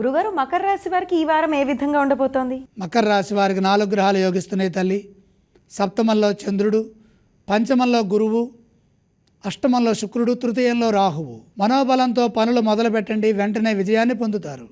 గురుగారు మకర రాశి వారికి ఈ వారం ఏ విధంగా ఉండబోతోంది? మకర రాశి వారికి నాలుగు గ్రహాలు యోగిస్తున్నాయి తల్లి. సప్తమంలో చంద్రుడు పంచమంలో గురువు అష్టమంలో శుక్రుడు తృతీయంలో రాహువు. మనోబలంతో పనులు మొదలు పెట్టండి వెంటనే విజయాన్ని పొందుతారు.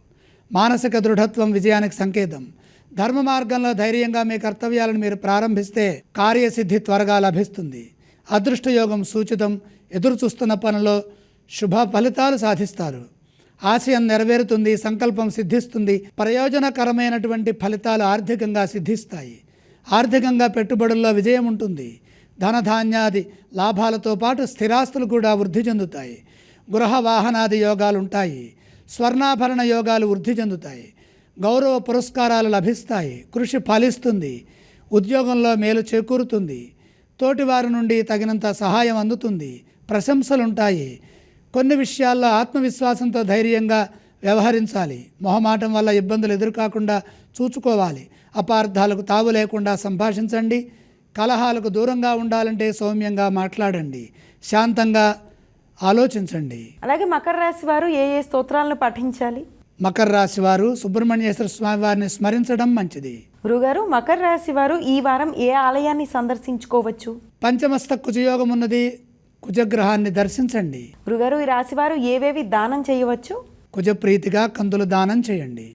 మానసిక దృఢత్వం విజయానికి సంకేతం. ధర్మ మార్గంలో ధైర్యంగా మీ కర్తవ్యాలను మీరు ప్రారంభిస్తే కార్యసిద్ధి త్వరగా లభిస్తుంది. అదృష్టయోగం సూచితం. ఎదురు చూస్తున్న పనిలో శుభ ఫలితాలు సాధిస్తారు. ఆశయం నెరవేరుతుంది సంకల్పం సిద్ధిస్తుంది ప్రయోజనకరమైనటువంటి ఫలితాలు ఆర్థికంగా సిద్ధిస్తాయి. ఆర్థికంగా పెట్టుబడుల్లో విజయం ఉంటుంది. ధనధాన్యాది లాభాలతో పాటు స్థిరాస్తులు కూడా వృద్ధి చెందుతాయి. గృహ వాహనాది యోగాలు ఉంటాయి స్వర్ణాభరణ యోగాలు వృద్ధి చెందుతాయి. గౌరవ పురస్కారాలు లభిస్తాయి. కృషి ఫలిస్తుంది. ఉద్యోగంలో మేలు చేకూరుతుంది. తోటివారి నుండి తగినంత సహాయం అందుతుంది. ప్రశంసలుంటాయి. కొన్ని విషయాల్లో ఆత్మవిశ్వాసంతో ధైర్యంగా వ్యవహరించాలి. మొహమాటం వల్ల ఇబ్బందులు ఎదురుకాకుండా చూచుకోవాలి. అపార్థాలకు తావు లేకుండా సంభాషించండి. కలహాలకు దూరంగా ఉండాలంటే సౌమ్యంగా మాట్లాడండి. శాంతంగా ఆలోచించండి. అలాగే మకర రాశి వారు ఏ ఏ స్తోత్రాలను పఠించాలి మకర రాశి వారు సుబ్రహ్మణ్యేశ్వర స్వామి వారిని స్మరించడం మంచిది. గురుగారు మకర రాశి వారు ఈ వారం ఏ ఆలయాన్ని సందర్శించుకోవచ్చు? పంచమస్త కుజయోగం ఉన్నది కుజగ్రహాన్ని దర్శించండి. గురుగారు ఈ రాశి వారు ఏవేవి దానం చేయవచ్చు? కుజప్రీతిగా కందులు దానం చేయండి.